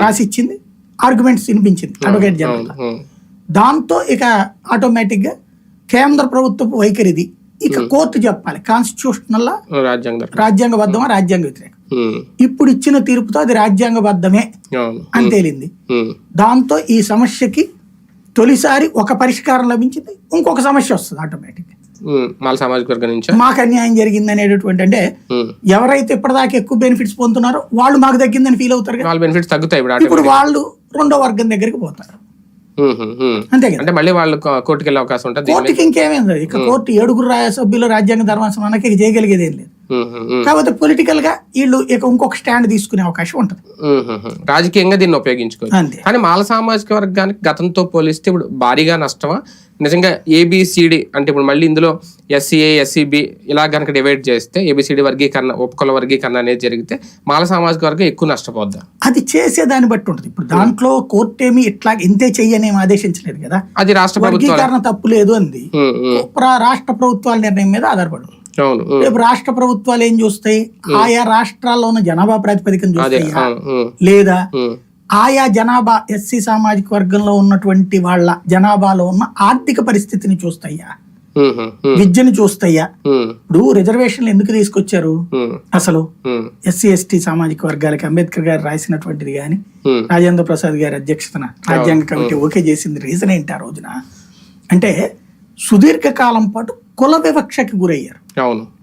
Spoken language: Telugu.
రాసి ఇచ్చింది ఆర్గ్యుమెంట్స్ వినిపించింది అడ్వకేట్ జనరల్ దాంతో ఇక ఆటోమేటిక్గా కేంద్ర ప్రభుత్వపు వైఖరిది. ఇక కోర్టు చెప్పాలి కాన్స్టిట్యూషనల్. రాజ్యాంగబద్ధమా రాజ్యాంగ వ్యతిరేకం ఇప్పుడు ఇచ్చిన తీర్పుతో అది రాజ్యాంగబద్ధమే అని తేలింది. దాంతో ఈ సమస్యకి తొలిసారి ఒక పరిష్కారం లభించింది ఇంకొక సమస్య వస్తుంది ఆటోమేటిక్ ఉమ్, మాల సామాజిక వర్గం నుంచా? మాకు అన్యాయం జరిగింది అనేటటువంటి అంటే ఎవరైతే ఇప్పటిదాకా ఎక్కువ బెనిఫిట్స్ పొందుతున్నారో వాళ్ళు మాకు దక్కిందని ఫీల్ అవుతారు వాళ్ళ బెనిఫిట్స్ తగ్గుతాయి ఇప్పుడు. వాళ్ళు రెండో వర్గం దగ్గరికి పోతారు. అంతే అంటే మళ్ళీ వాళ్ళు కోర్టుకి వెళ్ళే అవకాశం ఉంటుంది. కోర్టుకి ఇంకేమైంది ఇక కోర్టు ఏడుగురు సభ్యులు రాజ్యాంగ ధర్మాసనానికి చేయగలిగేది ఏం లేదు. కాకపోతే పొలిటికల్గా వీళ్ళు ఇక ఇంకొక స్టాండ్ తీసుకునే అవకాశం ఉంటుంది. రాజకీయంగా దీన్ని ఉపయోగించుకోవచ్చు. కానీ మాల సామాజిక వర్గానికి గతంతో పోలిస్తే ఇప్పుడు భారీగా నష్టమా? నిజంగా ఏబిసిడి అంటే ఇప్పుడు మళ్ళీ ఇందులో ఎస్సీఏ ఎస్సీబి ఇలా కనుక డివైడ్ చేస్తే ఏబిసిడి వర్గీకరణ ఉపకుల వర్గీకరణ అనేది జరిగితే మాల సామాజిక వర్గం ఎక్కువ నష్టపోద్దా? అది చేసే దాన్ని బట్టి ఉంటుంది. ఇప్పుడు దాంట్లో కోర్టు ఏమి ఇట్లా ఇంతే చెయ్యని ఆదేశించలేదు కదా. అది రాష్ట్ర వర్గీకరణ తప్పు లేదు అంది. రాష్ట్ర ప్రభుత్వాల నిర్ణయం మీద ఆధారపడి ఉంది. అవును ఉమ్, రేపు రాష్ట్ర ప్రభుత్వాలు ఏం చూస్తాయి? ఆయా రాష్ట్రాల్లో ఉన్న జనాభా ప్రాతిపదికన చూస్తాయా? లేదా ఆయా జనాభా ఎస్సీ సామాజిక వర్గంలో ఉన్నటువంటి వాళ్ళ జనాభాలో ఉన్న ఆర్థిక పరిస్థితిని చూస్తాయా? విద్యను చూస్తాయా? ఇప్పుడు రిజర్వేషన్లు ఎందుకు తీసుకొచ్చారు? అసలు ఎస్సీ ఎస్టీ సామాజిక వర్గాలకి అంబేద్కర్ గారు రాసినటువంటిది కానీ రాజేంద్ర ప్రసాద్ గారి అధ్యక్షతన రాజ్యాంగ కమిటీ ఓకే చేసింది రీజన్ ఏంటి ఆ రోజున? అంటే సుదీర్ఘ కాలం పాటు కుల వివక్షకి గురయ్యారు. అవును.